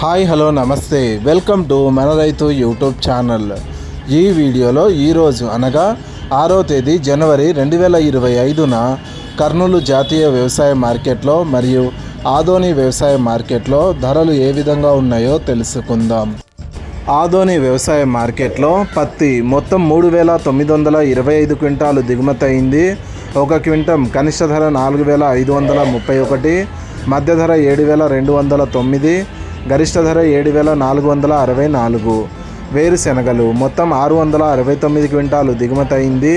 Hi hello నమస్తే. Welcome to మన రైతు యూట్యూబ్ ఛానల్. ఈ వీడియోలో ఈరోజు అనగా ఆరో తేదీ జనవరి రెండు వేల ఇరవై ఐదున కర్నూలు జాతీయ వ్యవసాయ మార్కెట్లో మరియు ఆదోని వ్యవసాయ మార్కెట్లో ధరలు ఏ విధంగా ఉన్నాయో తెలుసుకుందాం. ఆదోని వ్యవసాయ మార్కెట్లో పత్తి మొత్తం మూడు వేల తొమ్మిది వందల ఇరవై ఐదు క్వింటాలు దిగుమతి అయింది. ఒక క్వింటం కనిష్ట ధర నాలుగు వేల ఐదు వందల ముప్పై ఒకటి మధ్య ధర ఏడు వేల రెండు వందల తొమ్మిది గరిష్ట ధర ఏడు వేల నాలుగు వందల అరవై నాలుగు. వేరుశెనగలు మొత్తం ఆరు వందల అరవై తొమ్మిది క్వింటాలు దిగుమతి అయింది.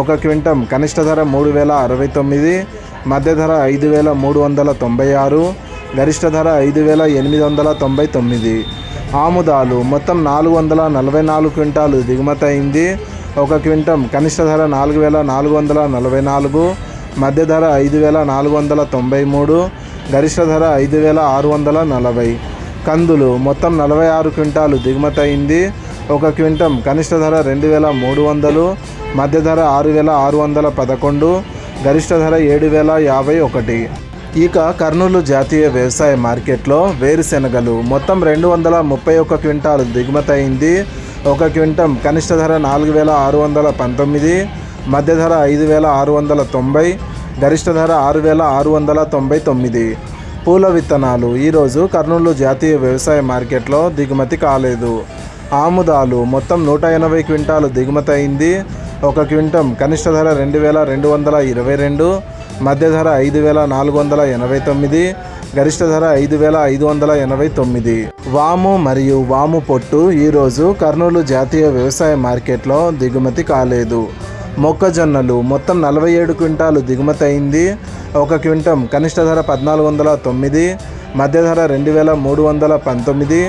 ఒక క్వింటం కనిష్ట ధర మూడు వేల అరవై తొమ్మిది మధ్య ధర ఐదు వేల మూడు వందల తొంభై ఆరు గరిష్ట ధర ఐదు వేల ఎనిమిది వందల తొంభై తొమ్మిది. ఆముదాలు మొత్తం నాలుగు వందల నలభై నాలుగు క్వింటాలు దిగుమతి అయింది. ఒక క్వింటం కనిష్ట ధర నాలుగు వేల నాలుగు వందల నలభై నాలుగు మధ్య ధర ఐదు వేల నాలుగు వందల తొంభై మూడు గరిష్ట ధర ఐదు వేల ఆరు వందల నలభై. కందులు మొత్తం నలభై ఆరు క్వింటాలు దిగుమతి అయింది. ఒక క్వింటం కనిష్ట ధర రెండు వేల మూడు వందలు మధ్య ధర ఆరు వేల ఆరు వందల పదకొండు గరిష్ట ధర ఏడు వేల యాభై ఒకటి. ఇక కర్నూలు జాతీయ వ్యవసాయ మార్కెట్లో వేరుశెనగలు మొత్తం రెండు వందల ముప్పై ఒక్క క్వింటాలు దిగుమతి అయింది. ఒక క్వింటం కనిష్ట ధర నాలుగు వేల ఆరు వందల పంతొమ్మిది మధ్య ధర ఐదు వేల ఆరు వందల తొంభై గరిష్ట ధర ఆరు వేల ఆరు వందల తొంభై తొమ్మిది. పూల విత్తనాలు. ఈరోజు కర్నూలు జాతీయ వ్యవసాయ మార్కెట్లో దిగుమతి కాలేదు. ఆముదాలు మొత్తం నూట ఎనభై క్వింటాలు దిగుమతి అయింది. ఒక క్వింటం కనిష్ట ధర రెండు వేల రెండు వందల ఇరవై రెండు మధ్య ధర ఐదు వేల నాలుగు వందల ఎనభై తొమ్మిది గరిష్ట ధర ఐదు వేల ఐదు వందల ఎనభై తొమ్మిది. వాము మరియు వాము పొట్టు ఈరోజు కర్నూలు జాతీయ వ్యవసాయ మార్కెట్లో దిగుమతి కాలేదు. మొక్కజొన్నలు మొత్తం నలభై ఏడు క్వింటాలు దిగుమతి అయింది ఒక క్వింటం కనిష్ట ధర పద్నాలుగు వందల తొమ్మిది మధ్య ధర రెండు వేల మూడు వందల పంతొమ్మిది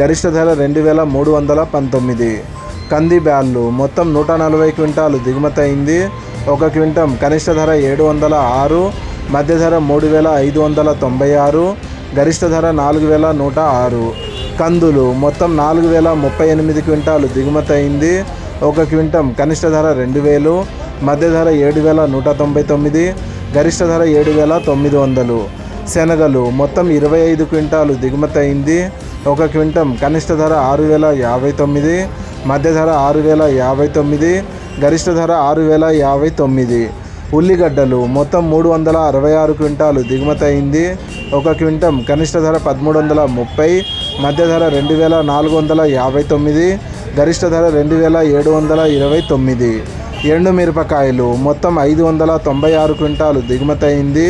గరిష్ట ధర రెండు వేల మూడు వందల పంతొమ్మిది. కంది బ్యాళ్ళు మొత్తం నూట నలభై క్వింటాలు దిగుమతి అయింది ఒక క్వింటం కనిష్ట ధర ఏడు వందల ఆరు మధ్య ధర మూడు వేల ఐదు వందల తొంభై ఆరు గరిష్ట ధర నాలుగు వేల నూట ఆరు. కందులు మొత్తం నాలుగు వేల ముప్పై ఎనిమిది క్వింటాలు దిగుమతి అయింది ఒక క్వింటం కనిష్ట ధర రెండు వేలు మధ్య ధర ఏడు వేల నూట తొంభై తొమ్మిది గరిష్ట ధర ఏడు వేల తొమ్మిది వందలు. శనగలు మొత్తం ఇరవై ఐదు క్వింటాలు దిగుమతి అయింది. ఒక క్వింటం కనిష్ట ధర ఆరు వేల యాభై తొమ్మిది మధ్య ధర ఆరు వేల యాభై తొమ్మిది గరిష్ట ధర ఆరు వేల యాభై తొమ్మిది. ఉల్లిగడ్డలు మొత్తం మూడు వందల అరవై ఆరు క్వింటాలు దిగుమతి అయింది. ఒక క్వింటం కనిష్ట ధర పదమూడు వందల ముప్పై మధ్య ధర రెండు వేల నాలుగు వందల యాభై తొమ్మిది గరిష్ట ధర రెండు వేల ఏడు వందల ఇరవై తొమ్మిది. ఎండు మిరపకాయలు మొత్తం ఐదు వందల తొంభై ఆరు క్వింటాలు దిగుమతి అయింది.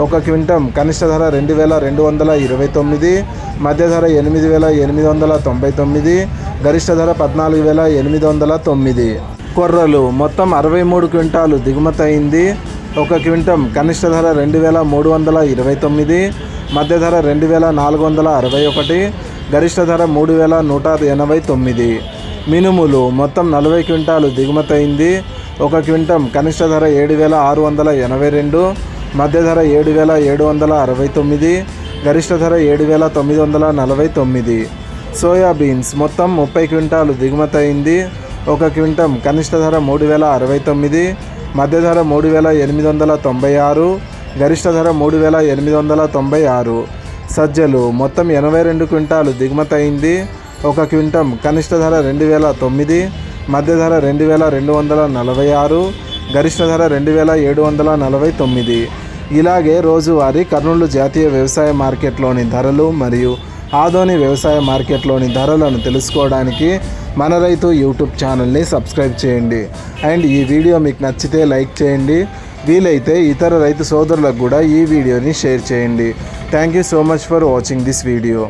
ఒక క్వింటం కనిష్ట ధర రెండు వేల రెండు వందల ఇరవై తొమ్మిది. మధ్య ధర ఎనిమిది వేల ఎనిమిది వందల తొంభై తొమ్మిది. గరిష్ట ధర పద్నాలుగు వేల ఎనిమిది వందల తొమ్మిది. కొర్రలు మొత్తం అరవై మూడు క్వింటాలు దిగుమతి అయింది. ఒక క్వింటం కనిష్ట ధర రెండు వేల మూడు వందల ఇరవై తొమ్మిది. మధ్య ధర రెండు వేల నాలుగు వందల అరవై ఒకటి. గరిష్ట ధర మూడు వేల నూట ఎనభై తొమ్మిది. మినుములు మొత్తం నలభై క్వింటాలు దిగుమతయింది. ఒక క్వింటం కనిష్ట ధర ఏడు వేల ఆరు వందల ఎనభై రెండు మధ్య ధర ఏడు వేల ఏడు వందల అరవై తొమ్మిది గరిష్ట ధర ఏడు వేల తొమ్మిది వందల నలభై తొమ్మిది. సోయాబీన్స్ మొత్తం ముప్పై క్వింటాలు దిగుమతి అయింది ఒక క్వింటం కనిష్ట ధర మూడు వేల అరవై తొమ్మిది మధ్య ధర మూడు వేల ఎనిమిది వందల తొంభై ఆరు గరిష్ట ధర మూడు వేల ఎనిమిది వందల తొంభై ఆరు. సజ్జలు మొత్తం ఎనభై రెండు క్వింటాలు దిగుమతి అయింది ఒక క్వింటం కనిష్ట ధర రెండు వేల తొమ్మిది మధ్య ధర రెండు వేల రెండు వందల నలభై ఆరు గరిష్ట ధర రెండు వేల ఏడు వందల నలభై తొమ్మిది. ఇలాగే రోజువారీ కర్నూలు జాతీయ వ్యవసాయ మార్కెట్లోని ధరలు మరియు ఆదోని వ్యవసాయ మార్కెట్లోని ధరలను తెలుసుకోవడానికి మన రైతు యూట్యూబ్ ఛానల్ని సబ్స్క్రైబ్ చేయండి. అండ్ ఈ వీడియో మీకు నచ్చితే లైక్ చేయండి. వీలైతే ఇతర రైతు సోదరులకు కూడా ఈ వీడియోని షేర్ చేయండి. Thank you so much for watching this video.